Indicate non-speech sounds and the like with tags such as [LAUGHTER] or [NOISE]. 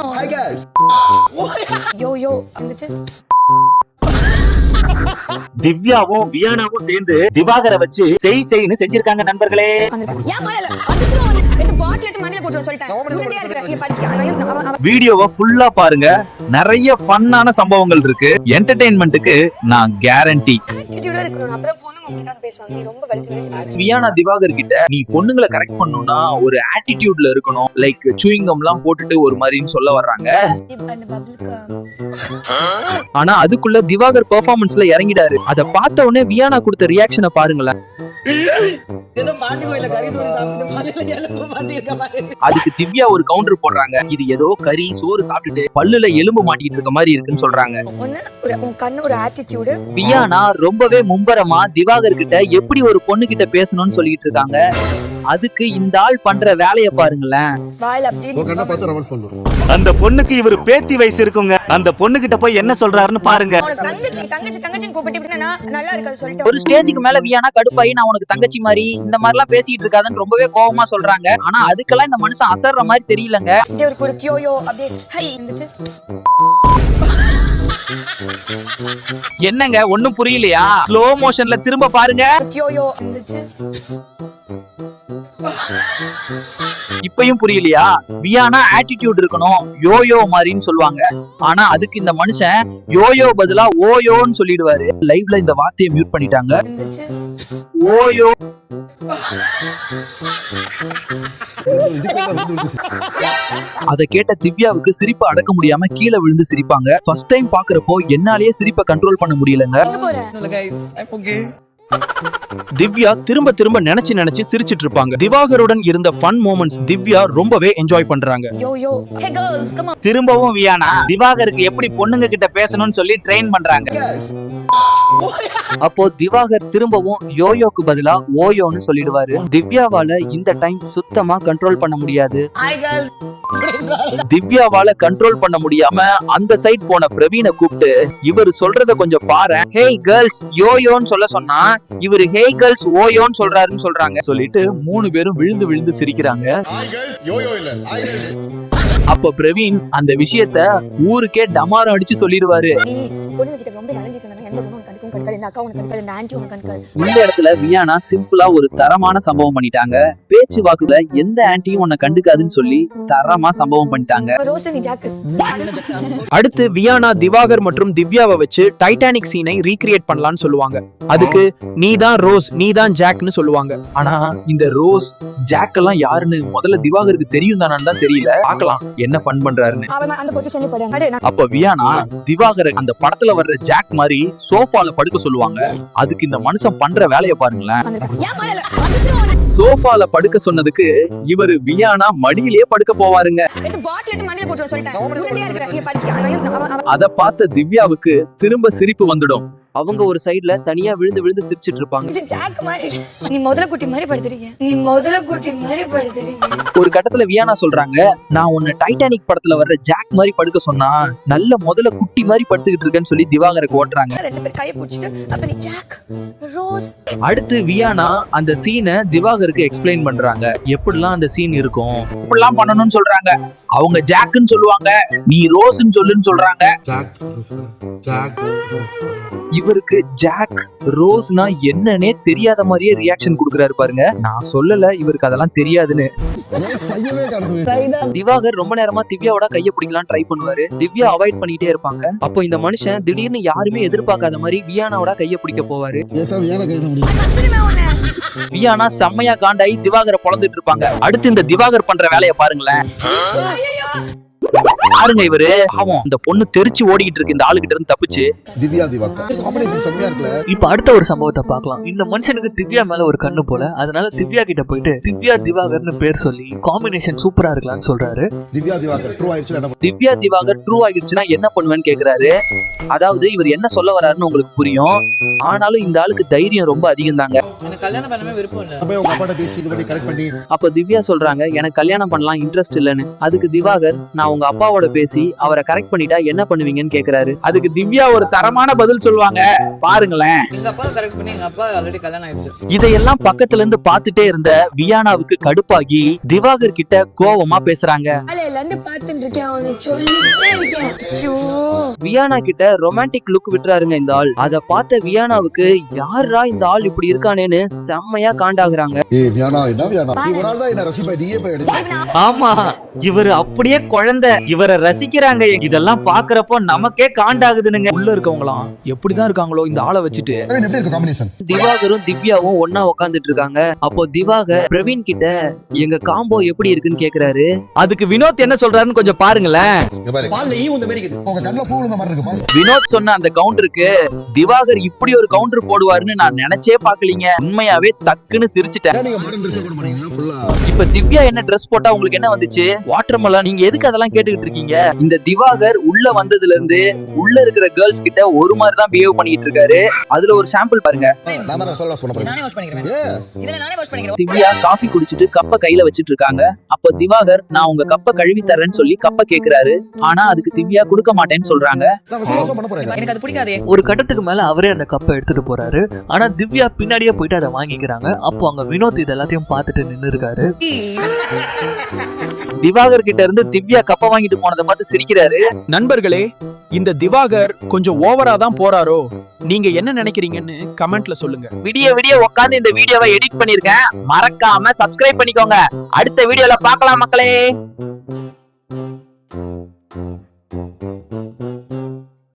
Hi guys. Yo, yo. வந்துச்சு திவ்யாவும் வியானாவும் சேர்ந்து திவாகரை வச்சு செய் செய்ன்னு செஞ்சிருக்காங்க நண்பர்களே அந்த சொல்லிட்டேன் உருண்டையா இருக்கிற இங்க பாரு அவன் வீடியோவை ஃபுல்லா பாருங்க. நிறைய ஃபன்னான சம்பவங்கள் இருக்கு. என்டர்டெயின்மெண்ட்டுக்கு நான் கேரண்டி வியானா திவாகர் கிட்ட நீ பொண்ணுங்களை கரெக்ட் பண்ணணும்னா ஒரு ஆட்டிடியூட்ல இருக்கணும். லைக் சூயிங்கம் எல்லாம் போட்டுட்டு ஒரு மாதிரின்னு சொல்ல வர்றாங்க. ஆனா அதுக்குள்ள திவாகர் பெர்ஃபார்மன்ஸ்ல இறங்கிடாரு. அத பார்த்த உடனே வியானா கொடுத்த ரியாக்ஷனை பாருங்களேன். ஏதோ மாட்டு கோயில கறி தூரி சாப்பிட்டு அதுக்கு திவ்யா ஒரு கவுண்டர் போடுறாங்க. இது ஏதோ கறி சோறு சாப்பிட்டுட்டு பல்லுல எலும்பு மாட்டிட்டு இருக்க மாதிரி இருக்குன்னு சொல்றாங்க. கண்ணு ஒரு ஆட்டிடியூடு வியானா ரொம்பவே மும்பரமா திவாகர் கிட்ட எப்படி ஒரு பொண்ணு கிட்ட பேசணும்னு சொல்லிட்டு இருக்காங்க. அதுக்கு இந்த ஆள் பண்ற வேலைய பாருங்களேன். அந்த பொண்ணுக்கு இவர் பேத்தி வயசு இருக்குங்க. அந்த பொண்ணு கிட்ட போய் என்ன சொல்றாருன்னு பாருங்க. ஒரு ஸ்டேஜுக்கு மேல வியானா கடுப்பாயி நான் உனக்கு தங்கச்சி மாதிரி இந்த மாதிரி எல்லாம் பேசிட்டு இருக்காதுன்னு ரொம்பவே கோவமா சொல்றாங்க. ஆனா அதுக்கெல்லாம் இந்த மனுஷன் அசர்ற மாதிரி தெரியலங்க. என்னங்க ஒண்ணும் புரியலையா? ஸ்லோ மோஷன்ல திரும்ப பாருங்க. இப்பயும் புரியலையா? வியானா ஆட்டிடியூட் இருக்கணும். யோயோ மாதிரின்னு சொல்லுவாங்க. ஆனா அதுக்கு இந்த மனுஷன் யோயோ பதிலா ஓயோன்னு சொல்லிடுவாரு. லைவ்ல இந்த வார்த்தையை மியூட் பண்ணிட்டாங்க. ஓயோ. அதை கேட்ட திவ்யாவுக்கு சிரிப்பு அடக்க முடியாம கீழே விழுந்து சிரிப்பாங்க. ஃபர்ஸ்ட் டைம் பாக்குறப்போ என்னாலேயே சிரிப்பை கண்ட்ரோல் பண்ண முடியலங்க. திவ்யா திரும்ப திரும்ப நினைச்சு நினைச்சு சிரிச்சிட்டு இருப்பாங்க. திவாகருடன் இருந்த ஃபன் மூமெண்ட்ஸ் திவ்யா ரொம்பவே என்ஜாய் பண்றாங்க. திரும்பவும் வியானா திவாகருக்கு எப்படி பொண்ணுங்க கிட்ட பேசணும்னு சொல்லி ட்ரெயின் பண்றாங்க. [LAUGHS] அப்போ திவாகர் திரும்பவும் யோயோக்கு பதிலா ஓயோன்னு சொல்லிடுவாரு. திவ்யாவால இந்த டைம் சுத்தமா கண்ட்ரோல் பண்ண முடியாது. திவ்யாவால கண்ட்ரோல் பண்ண முடியாம அந்த சைட் போன பிரவீனை கூப்பிட்டு இவர் சொல்றத கொஞ்சம் பாரு ஹேய் கேர்ள்ஸ் யோயோன்னு சொல்ல சொன்னா இவரு ஹேய் கேர்ள்ஸ் ஓயோன்னு சொல்றாருன்னு சொல்றாங்க. சொல்லிட்டு மூணு பேரும் விழுந்து விழுந்து சிரிக்கிறாங்க. ஹாய் கைஸ் யோயோ இல்ல. ஹாய் கைஸ் அப்ப பிரவீன் அந்த விஷயத்த ஊருக்கே டமாரம் அடிச்சு சொல்லிடுவாரு. இந்த அக்கா உனக்கு கணிக்காது இந்த உனக்கு கணிக்காது இந்த இடத்துல வியானா சிம்பிளா ஒரு தரமான சம்பவம் பண்ணிட்டாங்க. பேச்சு வாக்குல எந்த ஆன்ட்டியும் உன்னை கண்டுக்காதுன்னு சொல்லி தரமா சம்பவம் பண்ணிட்டாங்க. ஜாக்கு. அடுத்து வியானா திவாகர் மற்றும் திவ்யாவை வச்சு டைட்டானிக் சீனை ரீக்ரியேட் பண்ணலாம்னு சொல்லுவாங்க. அதுக்கு நீ தான் ரோஸ் நீ தான் ஜாக்னு சொல்லுவாங்க. ஆனா இந்த ரோஸ் ஜாக் எல்லாம் யாருன்னு முதல்ல திவாகருக்கு தெரியும் தானான்னு தான் தெரியல. பார்க்கலாம் என்ன ஃபன் பண்றாருன்னு. அவன் அந்த பொசிஷன்ல அப்ப வியானா திவாகர் அந்த படத்துல வர்ற ஜாக் மாதிரி சோஃபால படுக்க சொல்லுவாங்க அதுக்கு இந்த மனுஷன் பண்ற வேலைய பாருங்களேன். சோஃபால படுக்க சொன்னதுக்கு இவரு வியானா மடியிலேயே படுக்க போவாருங்க. அத பார்த்த திவ்யாவுக்கு திரும்ப சிரிப்பு வந்துடும். அவங்க ஒரு சைடுல தனியா விழுந்து விழுந்து சிரிச்சிட்டு இருப்பாங்க. நீ முதல்ல குட்டி மாதிரி படுத்துறீங்க. நீ முதல்ல குட்டி மாதிரி படுத்துறீங்க. ஒரு கட்டத்துல வியானா சொல்றாங்க நான் உன்னை டைட்டானிக் படத்துல வர்ற ஜாக் மாதிரி படுக்க சொன்னா நல்ல முதல்ல குட்டி மாதிரி படுத்துக்கிட்டு இருக்கேன்னு சொல்லி திவாகருக்கு ஓட்டுறாங்க. ரெண்டு பேர் கையை பிடிச்சிட்டு அப்ப நீ ஜாக் ரோஸ். அடுத்து வியானா அந்த சீனை திவாகருக்கு எக்ஸ்பிளைன் பண்றாங்க. எப்படிலாம் அந்த சீன் இருக்கும்? இப்படிலாம் பண்ணணும்னு சொல்றாங்க. அவங்க ஜாக்குன்னு சொல்லுவாங்க நீ ரோஸ்ன்னு சொல்லுன்னு சொல்றாங்க. Jack Jack. இவருக்கு ஜாக் ரோஸ்னா என்னன்னே தெரியாத மாதிரியே ரியாக்ஷன் கொடுக்குறாரு பாருங்க. நான் சொல்லல இவருக்கு அதெல்லாம் தெரியாதுன்னு. திவாகர் ரொம்ப நேரமா திவ்யாவோட கைய பிடிக்கலாம் ட்ரை பண்ணுவாரு. திவ்யா அவாய்ட் பண்ணிட்டே இருப்பாங்க. அப்போ இந்த மனுஷன் திடீர்னு யாருமே எதிர்பார்க்காத மாதிரி வியானாவோட கைய பிடிக்க போவாரு. வியானா செம்மையா காண்டாயி திவாகரை பொழந்துட்டு இருப்பாங்க. அடுத்து இந்த திவாகர் பண்ற வேலையை பாருங்களேன். பாருங்க இவரு. பாவம் இந்த பொண்ணு தெரிச்சு ஓடிக்கிட்டு இருக்கு இந்த ஆளுகிட்ட இருந்து தப்பிச்சு. திவ்யா இப்ப அடுத்த ஒரு சம்பவத்தை பார்க்கலாம். இந்த மனுஷனுக்கு திவ்யா மேல ஒரு கண்ணு போல. அதனால திவ்யா கிட்ட போயிட்டு திவ்யா திவாகர்னு பேர் சொல்லி காம்பினேஷன் சூப்பரா இருக்கலாம்னு சொல்றாரு. திவ்யா திவாக்கர் ட்ரூ ஆயிடுச்சு என்ன திவ்யா திவாகர் ட்ரூ ஆகிடுச்சுன்னா என்ன பண்ணுவேன்னு கேக்குறாரு. அதாவது இவர் என்ன சொல்ல வராருன்னு உங்களுக்கு புரியும். ஆனாலும் இந்த ஆளுக்கு தைரியம் ரொம்ப அதிகம் தாங்க எனக்கு கல்யாணம் பண்ணவே விருப்பம் இல்ல. போய் உங்க அப்பாட்ட பேசி இது பண்ணி கரெக்ட் பண்ணி அப்ப திவ்யா சொல்றாங்க எனக்கு கல்யாணம் பண்ணலாம் இன்ட்ரெஸ்ட் இல்லைன்னு. அதுக்கு திவாகர் நான் உங்க அப்பாவோட பேசி அவரை கரெக்ட் பண்ணிட்டா என்ன பண்ணுவீங்கன்னு கேக்குறாரு. அதுக்கு திவ்யா ஒரு தரமான பதில் சொல்லுவாங்க. பாருங்களேன். எங்க அப்பா கரெக்ட் பண்ணி எங்க அப்பா ஆல்ரெடி கல்யாணம் ஆயிடுச்சு. இதையெல்லாம் பக்கத்துல இருந்து பார்த்துட்டே இருந்த வியானாவுக்கு கடுப்பாகி திவாகர் கிட்ட கோவமா பேசுறாங்க. காலையில இருந்து பாத்துட்டு இருக்கேன். அவனை சொல்லிட்டே இருக்கேன். ஷோ. வியானா கிட்ட ரொமான்டிக் லுக் விட்டுறாருங்க இந்த ஆள். அத பார்த்த வியானாவுக்கு யாரா இந்த ஆள் இப்படி இருக்கானேன்னு செம்மையா காண்டாகுறாங்க. ஏய் வியானா என்ன வியானா? நீ ஒரு ஆள் தான் என்ன ரசிப்பா நீயே போய் எடுத்து ஆமா இவரு அப்படியே குழந்தை. இவரை ரசிக்கிறாங்க. இதெல்லாம் பாக்குறப்போ நமக்கே காண்டாகுதுனுங்க. உள்ள இருக்கவங்களாம் எப்படிதான் இருக்காங்களோ இந்த ஆளை வச்சுட்டு. பிரவீன், எப்படி இருக்கு காம்பினேஷன் திவாகரும் திவ்யாவும் ஒன்னா உக்காந்துட்டு இருக்காங்க. அப்போ திவாகர் பிரவீன் கிட்ட எங்க காம்போ எப்படி இருக்குன்னு கேக்குறாரு? அதுக்கு வினோத் என்ன சொல்றாருன்னு கொஞ்சம் பாருங்களேன். வினோத் சொன்ன அந்த கவுண்டருக்கு திவாகர் இப்படி ஒரு கவுண்டர் போடுவாருன்னு நான் நினைச்சே பாக்கலீங்க உண்மையாவே டக்குன்னு சிரிச்சிட்டேன். இப்ப திவ்யா என்ன ட்ரெஸ் போட்டா உங்களுக்கு என்ன வந்துச்சு? வாட்டர் நீங்க எதுக்கு அதெல்லாம் கேட்டுக்கிட்டு இருக்கீங்க? இந்த திவாகர் உள்ள வந்ததுல இருந்து உள்ள இருக்கிற கேர்ள்ஸ் கிட்ட ஒரு மாதிரி தான் பிஹேவ் பண்ணிட்டு இருக்காரு. அதுல ஒரு சாம்பிள் பாருங்க. திவ்யா காஃபி குடிச்சிட்டு கப்ப கையில வச்சிட்டு இருக்காங்க. அப்போ திவாகர் நான் உங்க கப்ப கழுவி தரேன்னு சொல்லி கப்ப கேக்குறாரு. ஆனா அதுக்கு திவ்யா கொடுக்க மாட்டேன்னு சொல்றாங்க. எனக்கு அது பிடிக்காதே. ஒரு கட்டத்துக்கு மேல அவரே அந்த கப்பை எடுத்துட்டு போறாரு. ஆனா திவ்யா பின்னாடியே போயிட்டு அதை வாங்கிக்கிறாங்க. அப்போ அங்க வினோத் இது எல்லாத்தையும் பார்த்துட்டு நின்னு இருக்காரு. திவாகர் கிட்ட இருந்து திவ்யா கப்ப வாங்கிட்டு போனதை பார்த்து சிரிக்கிறாரு. நண்பர்களே இந்த திவாகர் கொஞ்சம் ஓவரா தான் போறாரோ? நீங்க என்ன நினைக்கிறீங்கன்னு கமெண்ட்ல சொல்லுங்க. விடிய விடிய உட்காந்து இந்த வீடியோவை எடிட் பண்ணிருக்கேன் மறக்காம சப்ஸ்கிரைப் பண்ணிக்கோங்க. அடுத்த வீடியோல பார்க்கலாம் மக்களே.